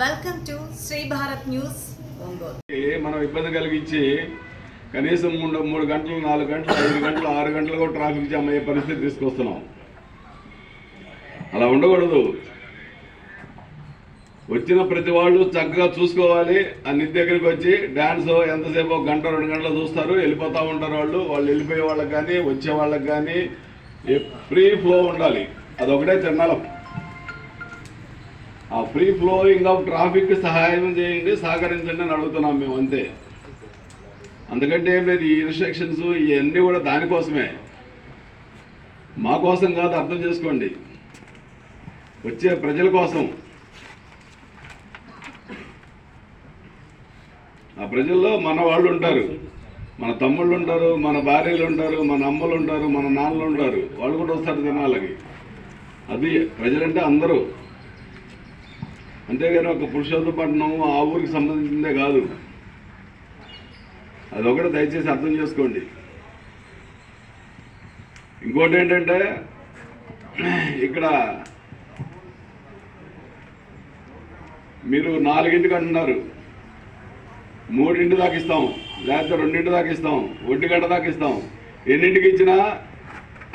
Welcome to Shri Bharat news మనం ఇబ్బంది కలిగించి కనీసం మూడు మూడు గంటలు నాలుగు గంటలు ఐదు గంటలు ఆరు గంటలు కూడా ట్రాఫిక్ జామ్ అయ్యే పరిస్థితి తీసుకొస్తున్నాం. అలా ఉండకూడదు. వచ్చిన ప్రతి వాళ్ళు చక్కగా చూసుకోవాలి. ఆ నిధి దగ్గరికి వచ్చి డ్యాన్స్ ఎంతసేపు ఒక గంట రెండు గంటలు చూస్తారు. వెళ్ళిపోతూ ఉంటారు వాళ్ళు. వాళ్ళు వెళ్ళిపోయే వాళ్ళకి కానీ వచ్చే వాళ్ళకి కానీ ఫ్రీ ఫ్లో ఉండాలి. అదొకటే తిరణాలం ఆ ఫ్రీ ఫ్లోయింగ్ ఆఫ్ ట్రాఫిక్ సహాయం చేయండి సహకరించండి అని అడుగుతున్నాం మేము అంతే. అందుకంటే ఏం లేదు ఈ ఇన్స్ట్రక్షన్స్ ఇవన్నీ కూడా దానికోసమే. మా కోసం కాదు అర్థం చేసుకోండి. వచ్చే ప్రజల కోసం. ఆ ప్రజల్లో మన వాళ్ళు ఉంటారు. మన తమ్ముళ్ళు ఉంటారు మన భార్యలు ఉంటారు మన అమ్మలు ఉంటారు మన నాన్నలు ఉంటారు. వాళ్ళు కూడా వస్తారు జనాలకి అది ప్రజలంటే అందరూ. అంతేగాని ఒక పురుషోత్తపట్నం ఆ ఊరికి సంబంధించిందే కాదు. అదొకటి దయచేసి అర్థం చేసుకోండి. ఇంకోటి ఏంటంటే ఇక్కడ మీరు నాలుగింటికి అంటున్నారు. మూడింటి దాకా ఇస్తాం. లేకపోతే రెండింటి దాకా ఇస్తాం. ఒంటి గంట దాకా ఇస్తాం. ఎన్నింటికి ఇచ్చినా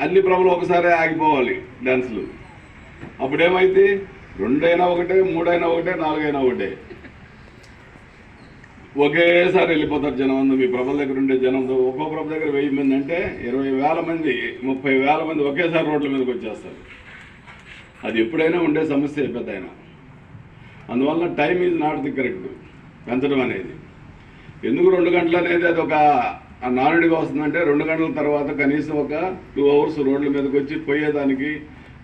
అన్ని ప్రభులు ఒకసారి ఆగిపోవాలి డ్యాన్సులు అప్పుడేమైతే రెండైనా ఒకటే మూడైనా ఒకటే నాలుగైనా ఒకటే. ఒకేసారి వెళ్ళిపోతారు జనం అందు మీ ప్రభల దగ్గర ఉండే జనంతో ఒక్కో ప్రభ దగ్గర వెయ్యి మంది అంటే ఇరవై వేల మంది ముప్పై వేల మంది ఒకేసారి రోడ్ల మీదకి వచ్చేస్తారు. అది ఎప్పుడైనా ఉండే సమస్య పెద్ద అయినా అందువల్ల time is not the correct పెంచడం అనేది. ఎందుకు రెండు గంటలు అనేది అది ఒక నానుడిగా వస్తుందంటే రెండు గంటల తర్వాత కనీసం ఒక టూ అవర్స్ రోడ్ల మీదకి వచ్చి పోయేదానికి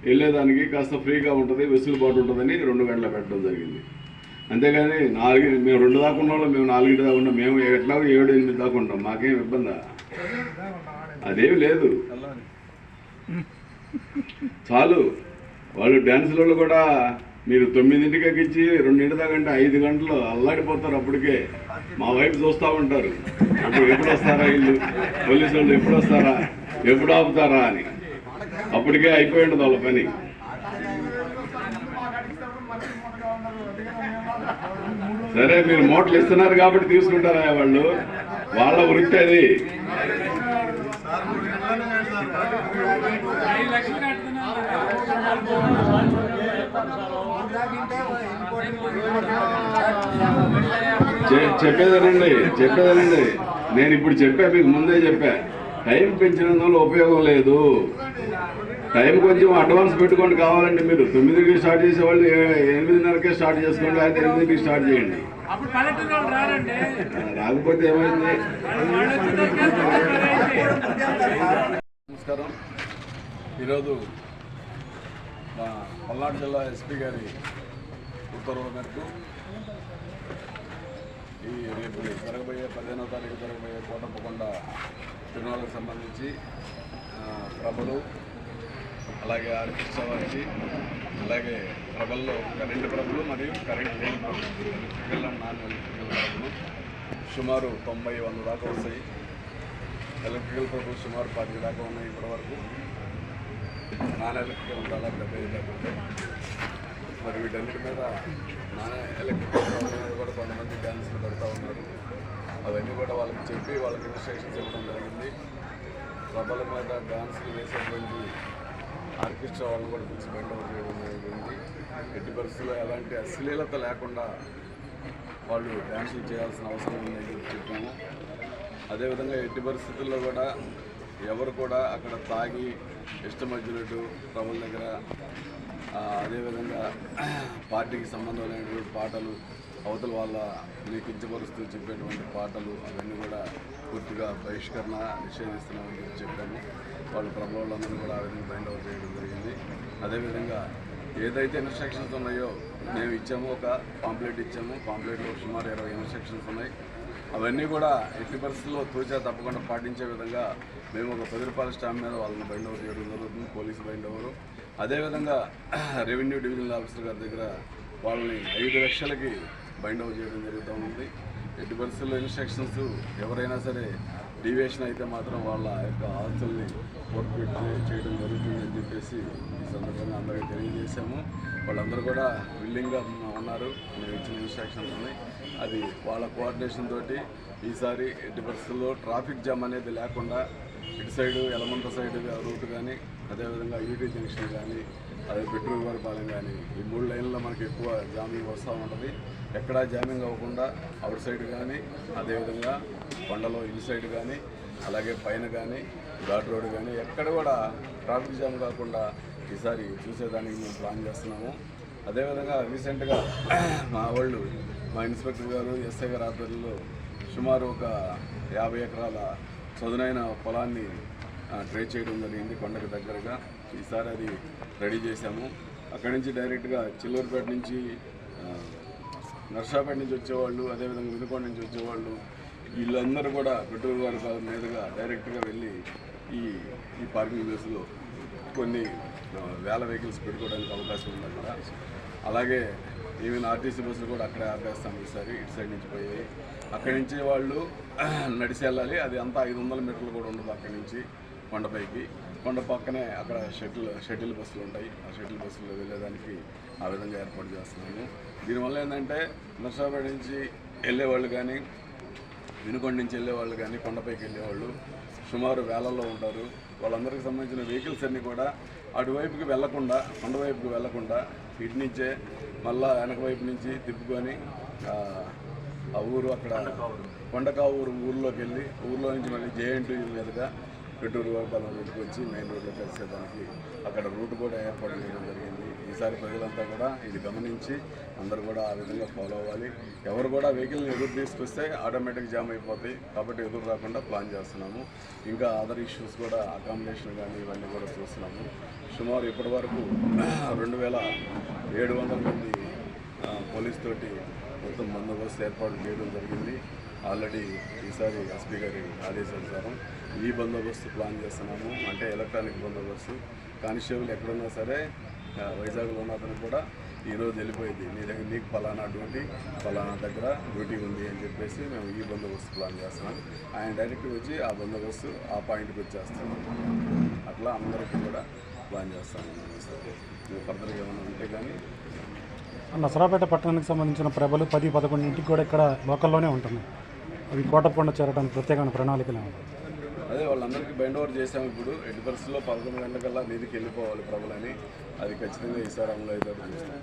వెళ్ళేదానికి కాస్త ఫ్రీగా ఉంటుంది వెసులుబాటు ఉంటుందని రెండు గంటల పెట్టడం జరిగింది. అంతేగాని నాలుగు మేము రెండు దాకా ఉన్న వాళ్ళు మేము నాలుగింటి దాకా ఉంటాం మేము ఎట్లా ఏడు ఎనిమిది దాకా ఉంటాం మాకేం ఇబ్బందా? అదేమి లేదు. చాలు. వాళ్ళు డ్యాన్సులలో కూడా మీరు తొమ్మిదింటికి ఎక్కించి రెండింటి దాకా అంటే ఐదు గంటలు అల్లాడిపోతారు అప్పటికే. మా వైపు చూస్తూ ఉంటారు. అప్పుడు ఎప్పుడు వస్తారా వీళ్ళు? పోలీసు వాళ్ళు ఎప్పుడు వస్తారా? ఎప్పుడు ఆపుతారా అని. అప్పటికే అయిపోయి ఉంటుంది వాళ్ళ పని. సరే మీరు మోటలు ఇస్తున్నారు కాబట్టి తీసుకుంటారా వాళ్ళు? వాళ్ళ వృత్తి అది. చె- చెప్పేదనండి. నేను ఇప్పుడు చెప్పా మీకు ముందే చెప్పా. టైం పెంచినందువల్ల ఉపయోగం లేదు. టైం కొంచెం అడ్వాన్స్ పెట్టుకోండి కావాలండి మీరు. తొమ్మిదికి స్టార్ట్ చేసేవాళ్ళు ఏ- ఎనిమిదిన్నరకే స్టార్ట్ చేసుకోండి లేకపోతే ఎనిమిదికి స్టార్ట్ చేయండి. వాళ్ళు రాకపోతే ఏమైంది? వాళ్ళు. నమస్కారం. ఈరోజు మా పల్నాడు జిల్లా ఎస్పీ గారి ఉత్తర్వుల మేరకు ఈ రేపు జరగబోయే పదిహేనవ తారీఖు జరగబోయే కోటప్పకొండ తిరునాళ్ళకు సంబంధించి ప్రభలు అలాగే ఆర్కెస్ట్రా వారికి అలాగే ప్రభల్లో కరెంటు ప్రభులు మరియు కరెంటు లేని ప్రభులు. ఎలక్ట్రికల్ అండ్ నాన్ ఎలక్ట్రికల్ సుమారు తొంభై వంద దాకా వస్తాయి. ఎలక్ట్రికల్ ప్రభులు సుమారు పది దాకా ఉన్నాయి ఇప్పటివరకు. నాన్ ఎలక్ట్రికల్ దాదాపు డెబ్బై దాకా ఉంటాయి. మరి వీటన్నిటి మీద నాన్ ఎలక్ట్రికల్ మీద కూడా కొంతమంది డ్యాన్స్లు పెడతా ఉన్నారు. అవన్నీ కూడా వాళ్ళకి చెప్పి వాళ్ళకి ఇన్స్ట్రక్షన్స్ ఇవ్వడం జరిగింది. ప్రభల మీద డాన్సులు వేసేటువంటి ఆర్కెస్ట్రా వాళ్ళని కూడా పిలిచి బయట చేయడం జరిగింది. ఎట్టి పరిస్థితుల్లో ఎలాంటి అశ్లీలత లేకుండా వాళ్ళు డ్యాన్సులు చేయాల్సిన అవసరం ఉందని చెప్పి చెప్పాము. అదేవిధంగా ఎట్టి పరిస్థితుల్లో కూడా ఎవరు కూడా అక్కడ తాగి ఇష్టం వచ్చినట్టు ప్రభుల దగ్గర అదేవిధంగా పార్టీకి సంబంధం లేనటువంటి పాటలు అవతల వాళ్ళ మీకు కించపరుస్తూ చెప్పేటువంటి పాటలు అవన్నీ కూడా పూర్తిగా బహిష్కరణ నిషేధిస్తున్నామని చెప్పి చెప్పాము. వాళ్ళు ప్రభువులందరినీ కూడా ఆ విధంగా బైండ్ అవుట్ చేయడం జరిగింది. అదేవిధంగా ఏదైతే ఇన్స్ట్రక్షన్స్ ఉన్నాయో మేము ఇచ్చాము ఒక పాంప్లెట్ ఇచ్చాము. పాంప్లెట్లో సుమారు ఇరవై ఇన్స్ట్రక్షన్స్ ఉన్నాయి. అవన్నీ కూడా ఎట్టి పరిస్థితుల్లో తూచా తప్పకుండా పాటించే విధంగా మేము ఒక పది రూపాయల స్టాంప్ మీద వాళ్ళని బైండ్ ఓవర్ చేయడం జరుగుతుంది. పోలీసు బైండ్ ఓవర్ అదేవిధంగా రెవెన్యూ డివిజనల్ ఆఫీసర్ గారి దగ్గర వాళ్ళని ఐదు లక్షలకి బైండ్ అవుట్ చేయడం జరుగుతూ ఉంది. ఎట్టి పరిస్థితుల్లో ఇన్స్ట్రక్షన్స్ ఎవరైనా సరే డీవియేషన్ అయితే మాత్రం వాళ్ళ యొక్క ఆస్తుల్ని కోర్టుపెట్టి చేయడం జరుగుతుందని చెప్పేసి ఈ సందర్భంగా అందరికీ తెలియజేశాము. వాళ్ళందరూ కూడా విల్లింగ్గా ఉన్నారు. మేము ఇచ్చిన ఇన్స్ట్రక్షన్స్ ఉన్నాయి. అది వాళ్ళ కోఆర్డినేషన్ తోటి ఈసారి ఎట్టి పరిస్థితుల్లో ట్రాఫిక్ జామ్ అనేది లేకుండా ఇటు సైడు ఎలమంత సైడ్ రూట్ కానీ అదేవిధంగా యూటీ జంక్షన్ కానీ అదే పెట్రోల్ వారి పాలెం కానీ ఈ మూడు లైన్లో మనకి ఎక్కువ జామింగ్ వస్తూ ఉంటుంది. ఎక్కడా జామింగ్ అవ్వకుండా అవుట్ సైడ్ కానీ అదేవిధంగా కొండలో ఇన్ సైడ్ కానీ అలాగే పైన కానీ ఘాట్ రోడ్ కానీ ఎక్కడ కూడా ట్రాఫిక్ జామ్ కాకుండా ఈసారి చూసేదానికి మేము ప్లాన్ చేస్తున్నాము. అదేవిధంగా రీసెంట్గా మా వాళ్ళు మా ఇన్స్పెక్టర్ గారు ఎస్ఐ గారు ఆధ్వర్యంలో సుమారు ఒక యాభై ఎకరాల చదునైన పొలాన్ని ట్రై చేయడం జరిగింది కొండకు దగ్గరగా. ఈసారి అది రెడీ చేశాము. అక్కడి నుంచి డైరెక్ట్గా చిల్లూరుపేట నుంచి నర్సాపేట నుంచి వచ్చేవాళ్ళు అదేవిధంగా వినుకొండ నుంచి వచ్చేవాళ్ళు వీళ్ళందరూ కూడా పెట్రోల్ వారి మీదుగా డైరెక్ట్గా వెళ్ళి ఈ ఈ పార్కింగ్ ప్లేస్లో కొన్ని వేల వెహికల్స్ పెట్టుకోవడానికి అవకాశం ఉంది అక్కడ అలాగే ఈవెన్ ఆర్టీసీ బస్సులు కూడా అక్కడే ఆపేస్తాం ఈసారి ఇటు సైడ్ నుంచి పోయాయి అక్కడి నుంచి వాళ్ళు నడిచి వెళ్ళాలి. అది అంతా ఐదు వందల మీటర్లు కూడా ఉండదు అక్కడి నుంచి కొండపైకి. కొండ పక్కనే అక్కడ షటిల్ షటిల్ బస్సులు ఉంటాయి. ఆ షటిల్ బస్సులో వెళ్ళేదానికి ఆ విధంగా ఏర్పాటు చేస్తున్నాము. దీనివల్ల ఏంటంటే నర్సాపేట నుంచి వెళ్ళేవాళ్ళు కానీ వినుకొండ నుంచి వెళ్ళేవాళ్ళు కానీ కొండపైకి వెళ్ళేవాళ్ళు సుమారు వేలల్లో ఉంటారు. వాళ్ళందరికీ సంబంధించిన వెహికల్స్ అన్నీ కూడా అటువైపుకి వెళ్ళకుండా కొండవైపుకి వెళ్ళకుండా ఇటు నుంచే మళ్ళా వెనక వైపు నుంచి తిప్పుకొని ఆ, ఊరు అక్కడ కొండకావూరు ఊర్లోకి వెళ్ళి ఊర్లో నుంచి మళ్ళీ జేఎన్టీ మీదుగా పెట్టూరు వరపాలెం వచ్చి మెయిన్ రోడ్లో కలిసేదానికి అక్కడ రూట్ కూడా ఏర్పాటు చేయడం జరిగింది. ఈసారి ప్రజలంతా కూడా ఇది గమనించి అందరూ కూడా ఆ విధంగా ఫాలో అవ్వాలి. ఎవరు కూడా వెహికల్ని ఎదురు తీసుకొస్తే ఆటోమేటిక్ జామ్ అయిపోతాయి. కాబట్టి ఎదురు రాకుండా ప్లాన్ చేస్తున్నాము. ఇంకా అదర్ ఇష్యూస్ కూడా అకామిడేషన్ కానీ ఇవన్నీ కూడా చూస్తున్నాము. సుమారు ఇప్పటి వరకు రెండు వేల ఏడు వందల మంది పోలీస్ తోటి మొత్తం బందోబస్తు ఏర్పాటు చేయడం జరిగింది. ఆల్రెడీ ఈసారి ఎస్పీ గారి ఆదేశానుసారం ఈ బందోబస్తు ప్లాన్ చేస్తున్నాము. అంటే ఎలక్ట్రానిక్ బందోబస్తు. కానిస్టేబుల్ ఎక్కడున్నా సరే వైజాగ్లో ఉన్న అతను కూడా ఈరోజు వెళ్ళిపోయింది. నీ దగ్గర నీకు ఫలానా డ్యూటీ ఫలానా దగ్గర డ్యూటీ ఉంది అని చెప్పేసి మేము ఈ బందోబస్తు ప్లాన్ చేస్తున్నాం. ఆయన డైరెక్ట్ వచ్చి ఆ బందోబస్తు ఆ పాయింట్కి వచ్చేస్తాం అట్లా అందరికీ కూడా ప్లాన్ చేస్తాము ఫర్దర్గా ఏమైనా ఉంటే కానీ. నసరాపేట పట్టణానికి సంబంధించిన ప్రభలు పది పదకొండింటికి కూడా ఇక్కడ లోకల్లోనే ఉంటున్నాయి. అవి కోటకొండ చేరడానికి ప్రత్యేకమైన ప్రణాళికలు ఏమి? అదే వాళ్ళందరికీ బైండ్ ఓవర్ చేసాము ఇప్పుడు. ఎట్టి పరిస్థితుల్లో పదకొండు గంటలకల్లా నిధికి వెళ్ళిపోవాలి ప్రభులని అది ఖచ్చితంగా ఈసారి అమలు అవుతారు చూస్తాం.